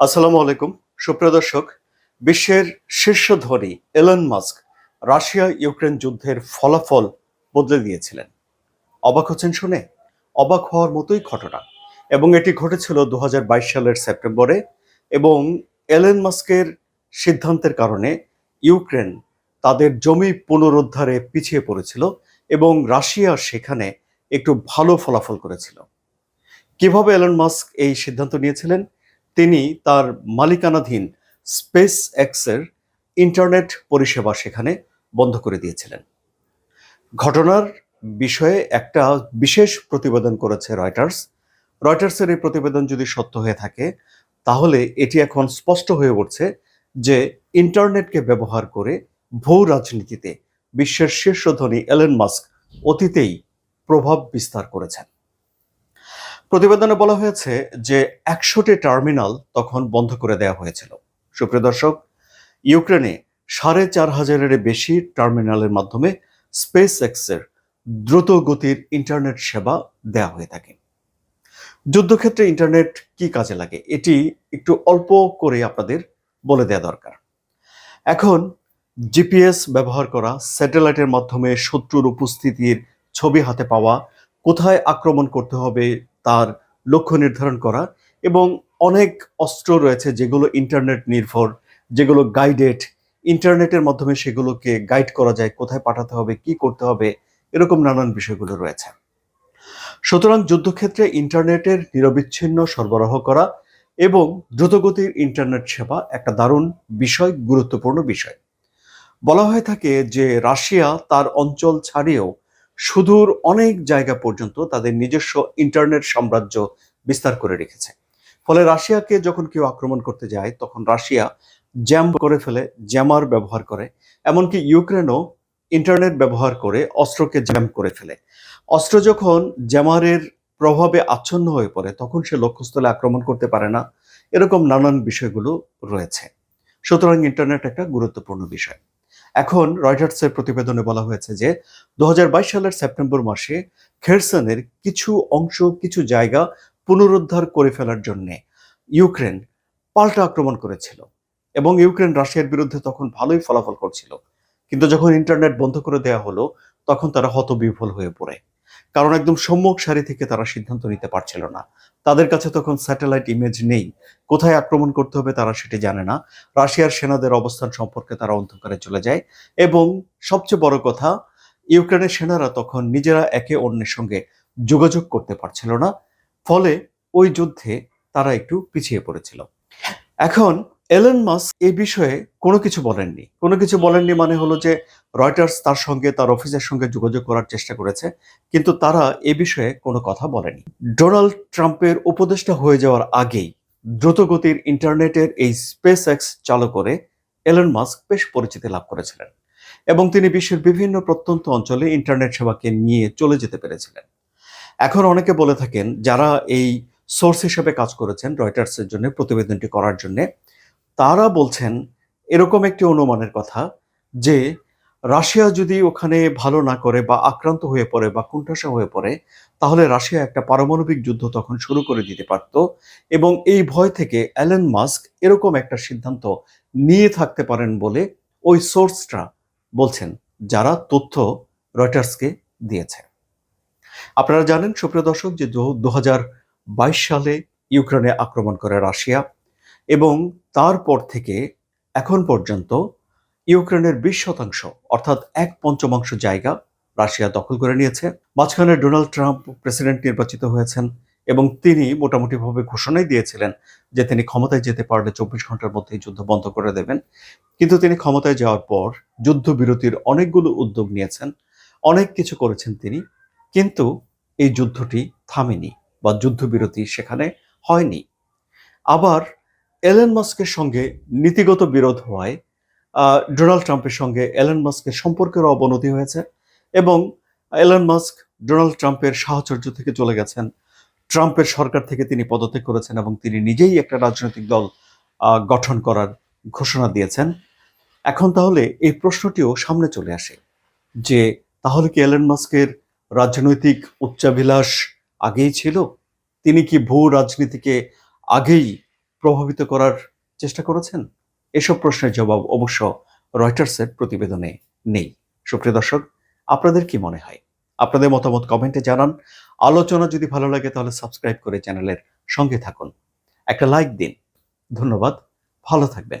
আসসালামু আলাইকুম। সুপ্রিয় দর্শক, বিশ্বের শীর্ষ ধনী এলন মাস্ক রাশিয়া ইউক্রেন যুদ্ধের ফলাফল বদলে দিয়েছিলেন। অবাক হচ্ছেন শুনে? অবাক হওয়ার মতোই ঘটনা। এবং এটি ঘটেছিল দু হাজার বাইশ সালের সেপ্টেম্বরে এবং এলেন মাস্কের সিদ্ধান্তের কারণে ইউক্রেন তাদের জমি পুনরুদ্ধারে পিছিয়ে পড়েছিল এবং রাশিয়া সেখানে একটু ভালো ফলাফল করেছিল। কীভাবে এলন মাস্ক এই সিদ্ধান্ত নিয়েছিলেন? তিনি তার মালিকানাধীন স্পেস এক্সের ইন্টারনেট পরিষেবা সেখানে বন্ধ করে দিয়েছিলেন। ঘটনার বিষয়ে একটা বিশেষ প্রতিবেদন করেছে রয়টার্স। রয়টার্সের এই প্রতিবেদন যদি সত্য হয়ে থাকে, তাহলে এটি এখন স্পষ্ট হয়ে উঠছে যে ইন্টারনেটকে ব্যবহার করে ভূ রাজনীতিতে বিশ্বের শীর্ষ ধনী এলেন মাস্ক অতীতেই প্রভাব বিস্তার করেছেন। প্রতিবেদনে বলা হয়েছে যে একশোটি টার্মিনাল তখন বন্ধ করে দেওয়া হয়েছিল। সুপ্রিয় দর্শক, ইউক্রেনে সাড়ে চার হাজারের বেশি টার্মিনালের মাধ্যমে স্পেস এক্সের দ্রুত গতির ইন্টারনেট সেবা দেওয়া হয়ে থাকে। যুদ্ধক্ষেত্রে ইন্টারনেট কি কাজে লাগে, এটি একটু অল্প করে আপনাদের বলে দেওয়া দরকার। এখন, জিপিএস ব্যবহার করা, স্যাটেলাইটের মাধ্যমে শত্রুর উপস্থিতির ছবি হাতে পাওয়া, কোথায় আক্রমণ করতে হবে তার লক্ষ্য নির্ধারণ করা এবং অনেক অস্ত্র রয়েছে যেগুলো ইন্টারনেট নির্ভর, যেগুলো গাইডেড ইন্টারনেটের মাধ্যমে সেগুলোকে গাইড করা যায়, কোথায় পাঠাতে হবে, কি করতে হবে, এরকম নানান বিষয়গুলো রয়েছে। সুতরাং যুদ্ধক্ষেত্রে ইন্টারনেটের নিরবিচ্ছিন্ন সরবরাহ করা এবং দ্রুতগতির ইন্টারনেট সেবা একটা দারুণ বিষয়, গুরুত্বপূর্ণ বিষয়। বলা হয়ে থাকে যে রাশিয়া তার অঞ্চল ছাড়িয়েও সুদূর অনেক জায়গা পর্যন্ত তাদের নিজস্ব ইন্টারনেট সাম্রাজ্য বিস্তার করে রেখেছে। ফলে রাশিয়াকে যখন কেউ আক্রমণ করতে যায়, তখন রাশিয়া জ্যাম করে ফেলে, জ্যামার ব্যবহার করে, এমনকি ইউক্রেনও ইন্টারনেট ব্যবহার করে অস্ত্রকে জ্যাম করে ফেলে। অস্ত্র যখন জ্যামারের প্রভাবে আচ্ছন্ন হয়ে পড়ে, তখন সে লক্ষ্যস্থলে আক্রমণ করতে পারে না। এরকম নানান বিষয়গুলো রয়েছে। সুতরাং ইন্টারনেট একটা গুরুত্বপূর্ণ বিষয়। এখন রয়টার্সের প্রতিবেদনে বলা হয়েছে যে দুহাজার বাইশ সালের সেপ্টেম্বর মাসে খেরসনের কিছু অংশ, কিছু জায়গা পুনরুদ্ধার করে ফেলার জন্য ইউক্রেন পাল্টা আক্রমণ করেছিল এবং ইউক্রেন রাশিয়ার বিরুদ্ধে তখন ভালোই ফলাফল করছিল। কিন্তু যখন ইন্টারনেট বন্ধ করে দেয়া হলো, তখন তারা হতবিফল হয়ে পড়ে। কারণ একদম সম্মুখ সারি থেকে তারা সিদ্ধান্ত নিতে পারছিল না। তাদের কাছে তখন স্যাটেলাইট ইমেজ নেই। কোথায় আক্রমণ করতে হবে তারা সেটি জানে না। রাশিয়ার সেনাদের অবস্থান সম্পর্কে তারা অন্ধকারে চলে যায়। এবং সবচেয়ে বড় কথা, ইউক্রেনের সেনারা তখন নিজেরা একে অন্যের সঙ্গে যোগাযোগ করতে পারছিল না। ফলে ওই যুদ্ধে তারা একটু পিছিয়ে পড়েছিল। এখন এলেন মাস এই বিষয়ে কোনো কিছু বলেননি। কোনো কিছু বলেননি মানে হলো যে, রয়টার্স তার সঙ্গে, তার অফিসের সঙ্গে যোগাযোগ করার চেষ্টা করেছে, কিন্তু তারা এ বিষয়ে কোনো কথা বলেনি। ডোনাল্ড ট্রাম্পের উপদেষ্টা হয়ে যাওয়ার আগেই দ্রুতগতির ইন্টারনেটের এই স্পেস এক্স চালু করে এলন মাস্ক বেশ পরিচিতি লাভ করেছিলেন এবং তিনি বিশ্বের বিভিন্ন প্রত্যন্ত অঞ্চলে ইন্টারনেট সেবাকে নিয়ে চলে যেতে পেরেছিলেন। এখন অনেকে বলে থাকেন, যারা এই সোর্স হিসেবে কাজ করেছেন রয়টার্সের জন্য, প্রতিবেদনটি করার জন্য তারা বলছেন এরকম একটি অনুমানের কথা যে রাশিয়া যদি ওখানে ভালো না করে বা আক্রান্ত হয়ে পড়ে বা কুণ্ঠাসা হয়ে পড়ে, তাহলে রাশিয়া একটা পারমাণবিক যুদ্ধ তখন শুরু করে দিতে পারত এবং এই ভয় থেকে অ্যালেন মাস্ক এরকম একটা সিদ্ধান্ত নিয়ে থাকতে পারেন বলে ওই সোর্সটা বলছেন, যারা তথ্য রয়টার্সকে দিয়েছে। আপনারা জানেন, সুপ্রিয় দর্শক, যে দু হাজার বাইশ সালে ইউক্রেনে আক্রমণ করে রাশিয়া এবং তারপর থেকে এখন পর্যন্ত ইউক্রেনের বিশ শতাংশ, অর্থাৎ এক পঞ্চমাংশ জায়গা রাশিয়া দখল করে নিয়েছে। মাঝখানে ডোনাল্ড ট্রাম্প প্রেসিডেন্ট নির্বাচিত হয়েছেন এবং তিনি মোটামুটিভাবে ঘোষণাই দিয়েছিলেন যে তিনি ক্ষমতায় যেতে পারলে চব্বিশ ঘণ্টার মধ্যেই যুদ্ধ বন্ধ করে দেবেন। কিন্তু তিনি ক্ষমতায় যাওয়ার পর যুদ্ধবিরতির অনেকগুলো উদ্যোগ নিয়েছেন, অনেক কিছু করেছেন তিনি, কিন্তু এই যুদ্ধটি থামেনি বা যুদ্ধবিরতি সেখানে হয়নি। আবার এলেন মাস্কের সঙ্গে নীতিগত বিরোধ হওয়ায় ডোনাল্ড ট্রাম্পের সঙ্গে এলেন মাস্কের সম্পর্কের অবনতি হয়েছে এবং এলেন মাস্ক ডোনাল্ড ট্রাম্পের সাহচর্য থেকে চলে গেছেন। ট্রাম্পের সরকার থেকে তিনি পদত্যাগ করেছেন এবং তিনি নিজেই একটা রাজনৈতিক দল গঠন করার ঘোষণা দিয়েছেন। এখন তাহলে এই প্রশ্নটিও সামনে চলে আসে যে, তাহলে কি এলেন মাস্কের রাজনৈতিক উচ্চাভিলাষ আগেই ছিল? তিনি কি ভূ রাজনীতিকে আগেই প্রভাবিত করার চেষ্টা করেছেন? এসব প্রশ্নের জবাব অবশ্য রয়টার্সের প্রতিবেদনে নেই। সুপ্রিয় দর্শক, আপনাদের কি মনে হয়? আপনাদের মতামত কমেন্টে জানান। আলোচনা যদি ভালো লাগে, তাহলে সাবস্ক্রাইব করে চ্যানেলের সঙ্গে থাকুন। একটা লাইক দিন। ধন্যবাদ। ভালো থাকবেন।